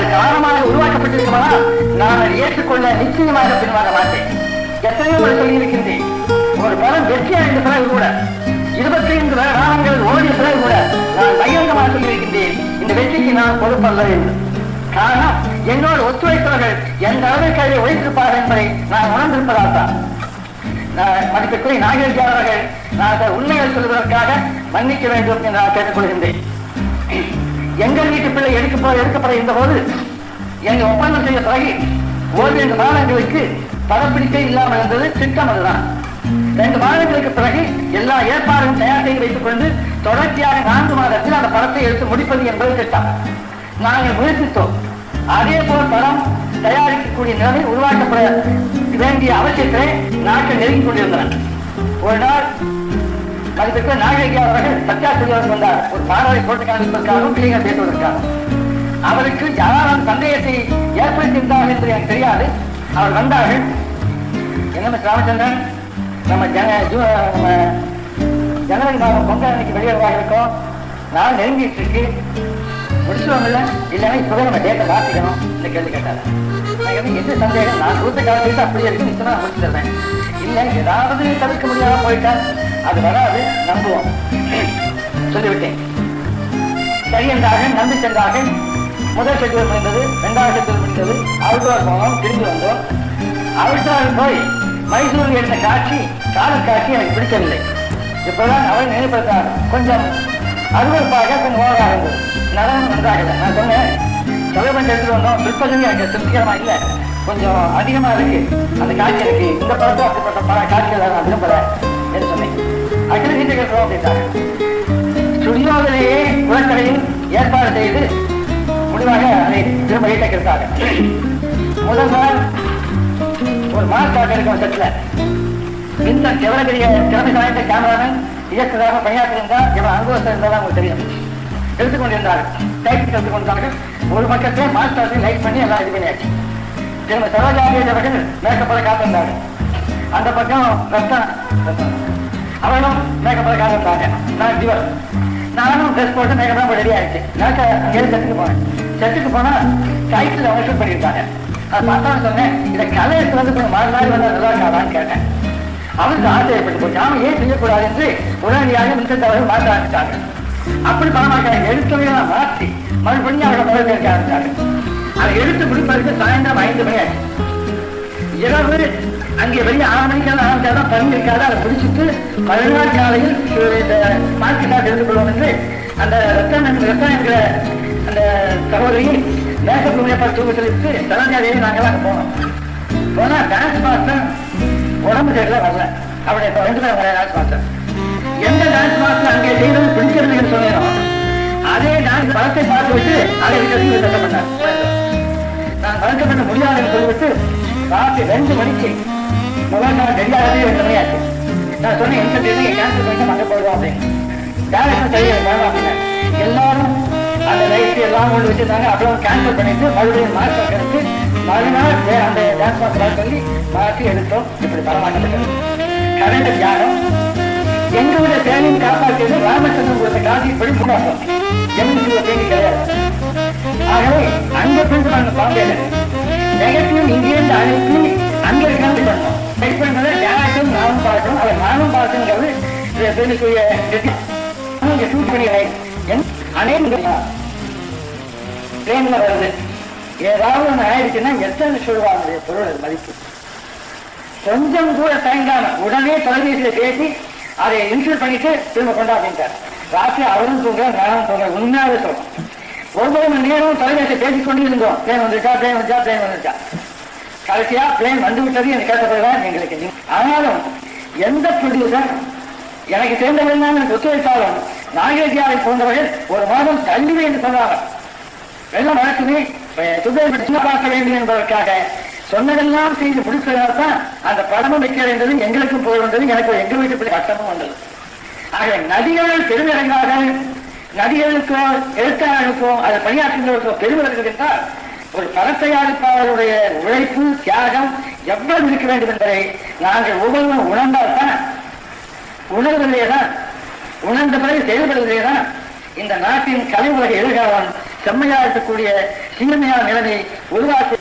அது காரணமாக உருவாக்கப்பட்டிருக்குமானால் நான் அதை ஏற்றுக்கொள்ள நிச்சயமாக பின்வாங்க மாட்டேன். எத்தனையோ முறை சொல்லியிருக்கின்றேன். ஒரு பலம் வெற்றி அடைந்த பிறகு கூட இருபத்தி ஐந்து ராகங்கள் ஓடிய பிறகு கூட நான் பகிரங்கமாக சொல்லியிருக்கின்றேன். இந்த வெற்றிக்கு நான் பொறுப்பல்ல என்று. காரணம் என்னோடு ஒத்துழைத்தவர்கள் எந்த அளவிற்கு அதை உழைத்திருப்பார்கள் என்பதை நான் உணர்ந்திருப்பதால் தான். நான் மதிப்பிற்குரிய நாகரிக அவர்கள் நான் அதை உண்மைகள் சொல்வதற்காக மன்னிக்க வேண்டும் என்று நான் கேட்டுக்கொள்கின்றேன். எங்கள் வீட்டு பிள்ளை எடுக்க எடுக்கப்பட இருந்த போது எங்க ஒப்பந்தம் செய்த பிறகு ஓரிரண்டு மாதங்களுக்கு படப்பிடிப்பே இல்லாமல் இருந்தது திட்டம் அதுதான். ரெண்டு மாதங்களுக்கு பிறகு எல்லா ஏற்பாடும் தயார் செய்து வைத்துக் கொண்டு தொடர்ச்சியாக நான்கு மாதத்தில் அந்த படத்தை எடுத்து முடிப்பது என்பது திட்டம். நாங்கள் முயற்சித்தோம். அதே போல் படம் தயாரிக்கக்கூடிய நிலைமை உருவாக்கப்பட வேண்டிய அவசியத்தை நாட்கள் நெருங்கிக் கொண்டிருந்தன. ஒரு நாள் மதிப்பிற்கு நாகரிக அவர்கள் சத்யா வந்தார் ஒரு பாடலை போட்டு காண்பிப்பதற்காகவும் பிள்ளைகள் பேசுவதற்காகவும் அவருக்கு யாராலும் சந்தேகத்தை ஏற்படுத்தியிருந்தார்கள் என்று எனக்கு தெரியாது. அவர் வந்தார்கள். என்ன ராமச்சந்திரன்? நம்ம ஜன ஜூ- நம்ம ஜனவரி மாதம் பொங்கல் அன்னைக்கு வெளியிடவாக இருக்கோம் நான் நெருங்கிட்டு இருக்கு. முடிச்சுவாங்கல்ல இல்லைன்னா இப்போதான் நம்ம டேட்டை மாத்திக்கணும் இந்த கேள்வி கேட்டாரு. நான் எந்த சந்தேகம்? நான் கொடுத்த காலத்துக்கு அப்படியே இருக்கு. நிச்சயமா நான் முடிச்சு தர்றேன் இல்லை ஏதாவது தவிர்க்க முடியாம போயிட்டா அது வராது. நம்புவோம். சொல்லிவிட்டேன். சரி என்றார்கள் நம்பி சென்றார்கள் முதல் ஷெட்யூல் முடிந்தது. இரண்டாவது ஷெட்யூல் முடிந்தது. அவுட்டோர் போனோம். திரும்பி வந்தோம். அவுட்டோர் போய் மைசூரில் எடுத்த காட்சி காலர் காட்சி எனக்கு பிடிக்கவில்லை. இப்பதான் அவள் நினைப்பதற்காக கொஞ்சம் அருவருப்பாக கொஞ்சம் ஓவராக இருந்தது. நடனம் நன்றாகல நான் சொன்னேன் தொலைபேசி எடுத்துட்டு வந்தோம். பிற்பகுதி அங்கே திருப்திகரமா இல்லை. கொஞ்சம் அதிகமா இருக்கு. அந்த காட்சி இருக்கு இந்த படத்தை அப்படிப்பட்ட பல காட்சிகள் நான் விரும்புறேன் என்று சொன்னேன். அகில வீட்டு கேட்கிறோம் அப்படின்ட்டாங்க ஸ்டுடியோவிலேயே குளக்கரையில் ஏற்பாடு செய்து முடிவாக அதை திரும்ப ஈட்டக்கிருத்தாங்க முதல் நாள் ஒரு மாஸ்டாக இருக்கும் செட்ல வின்சன் எவ்வளவு பெரிய திறமை சாய்ந்த கேமராமேன் இயக்குநராக பணியாற்றியிருந்தால் எவ்வளவு அனுபவத்தில் இருந்தாலும் அவங்களுக்கு தெரியும். எடுத்துக்கொண்டிருந்தார்கள். டைப் எடுத்துக்கொண்டார்கள் ஒரு பக்கத்தை மாஸ்டர் லைட் பண்ணி எல்லாம் இது பண்ணியாச்சு. திரும்ப சரோஜாதி அவர்கள் மேக்கப்பட காத்திருந்தார்கள். அந்த பக்கம் ரத்தன் அவனும் மேக்கப்பட காத்திருந்தாங்க. நான் ஜீவன். நானும் ட்ரெஸ் போட்டு மேக்கப் ரெடி ஆயிடுச்சு. மேக்க அங்கேயிருந்து செட்டுக்கு போனேன். செட்டுக்கு போனா டைட்டில் அவங்க ஷூட் பண்ணியிருக்காங்க அதை பார்த்தாலும் சொன்னேன் இதை கலை எடுத்து வந்து கொஞ்சம் மாறி மாறி வந்தா நல்லா இருக்காதான்னு கேட்டேன். அவருக்கு ஆச்சரியப்பட்டு போச்சு. அவன் ஏன் செய்யக்கூடாது என்று உடனடியாக மின்செட் அவர்கள் மாற்ற ஆரம்பிச்சாங்க அப்படி பணமாக எடுத்தவையெல்லாம் மாற்றி மறுபடியும் அவர்கள் முதல் இருக்க ஆரம்பிச்சாங்க அதை எடுத்து முடிப்பதற்கு சாயந்தரம் ஐந்து மணி ஆச்சு. இரவு அங்கே வெளியே ஆறு மணிக்கெல்லாம் ஆரம்பிச்சாதான் பணி இருக்காது. அதை பிடிச்சிட்டு மறுநாள் காலையில் இந்த மார்க்கெட்டாக எடுத்துக் கொள்வோம் என்று அந்த ரத்தன் ரத்தன் என்கிற அந்த சகோதரியை மேக்கப் ரூமில் தூக்க சொல்லிட்டு சரோஜாதேவி நாங்களாம் அங்கே போனோம். போனால் டான்ஸ் மாஸ்டர் உடம்பு சரியில்லை வரல. அவனை தொடர்ந்து தான் பேரும் டான்ஸ் மாஸ்டர் எந்த டான்ஸ் மாஸ்டர் அங்கே செய்தது பிடிக்கிறது என்று அதே டான்ஸ் படத்தை பார்த்து விட்டு அதை விட்டு சட்டப்பட்டார் நான் வளர்க்கப்பட பண்ண என்று சொல்லிவிட்டு ராத்திரி ரெண்டு மணிக்கு முதல் நாள் ரெண்டாவது ரெண்டு மணி நான் சொன்னேன் எந்த தேதியை கேன்சல் பண்ணிட்டு அங்கே போயிடுவோம் அப்படின்னு. டேரக்டர் செய்ய வேணாம் அப்படின்னு. எல்லாரும் அந்த லைட் எல்லாம் கொண்டு வச்சிருந்தாங்க. அப்புறம் கேன்சல் பண்ணிட்டு மறுபடியும் மாஸ்டர் எடுத்து மறுநாள் வே- அந்த டான்ஸ் மாஸ்டர் சொல்லி பார்த்து எடுத்தோம் இப்படி பரமாட்டப்பட்டது கரண்ட் தியானம் எங்களுடைய தேனின் காப்பாற்றியது ராமச்சந்திரன் கொடுத்த காசி இப்படி முன்னாட்டம் எங்களுக்கு ஒரு தேனி கிடையாது. ஆகவே அங்க பிரிண்ட் பண்ண பாம்பேல நெகட்டிவ் இங்கிருந்து அனுப்பி அங்க இருக்கிறது பண்ணோம் செக் பண்றது டேரக்டும் நானும் பார்க்கணும். அதை நானும் பார்க்கணுங்கிறது பெருமைக்குரிய இங்க ஷூட் பண்ணி அநேக ட்ரெயின்ல வருது. ஏதாவது ஒன்று ஆயிடுச்சுன்னா எத்தனை சொல்லுவாங்க? பொருள் மதிப்பு. கொஞ்சம் கூட தயங்காம உடனே தொலைபேசியில் பேசி அதை இன்சூர் பண்ணிட்டு திரும்ப கொண்டா அப்படின்ட்டார் ராத்திரி அவரும் தூங்க நானும் தூங்க உண்மையாவே சொல்றோம் ஒவ்வொரு மணி நேரம் தொலைபேசி பேசிக் கொண்டு இருந்தோம் பிளேன் வந்துச்சா பிளேன் வந்துச்சா பிளேன் வந்துச்சா கடைசியா பிளேன் வந்து விட்டது எனக்கு கேட்டப்படுதான் எங்களுக்கு ஆனாலும் எந்த ப்ரொடியூசர் எனக்கு சேர்ந்தவர்கள் தான் எனக்கு ஒத்துழைத்தாலும் நாகேஜியாவை போன்றவர்கள் ஒரு மாதம் தள்ளி என்று சொன்னார்கள் வெள்ளம் நடக்குது சுத்தம் சின்ன பார்க்க வேண்டும் என்பதற்காக சொன்னதெல்லாம் செய்து முடிப்பதால் தான் அந்த படமும் வைக்க வேண்டியது எங்களுக்கும் போய் வந்தது. எனக்கு எங்க வீட்டு பிள்ளை கஷ்டமும் வந்தது. ஆக நதிகள் பெருமிடங்காக நதிகளுக்கோ எழுத்தாளர்களுக்கோ அதை பணியாற்றுகிறவர்களுக்கோ பெருமிடங்கள் என்றால் ஒரு பணத்தயாரிப்பாளருடைய உழைப்பு தியாகம் எவ்வளவு இருக்க வேண்டும் என்பதை நாங்கள் ஒவ்வொருவரும் உணர்ந்தால்தான் உணர்வதிலே தான் உணர்ந்த பிறகு செயல்படுவதிலே தான் இந்த நாட்டின் கலை உலக எதிர்காலம் செம்மையா இருக்கக்கூடிய சீமையான நிலைமை உருவாக்கி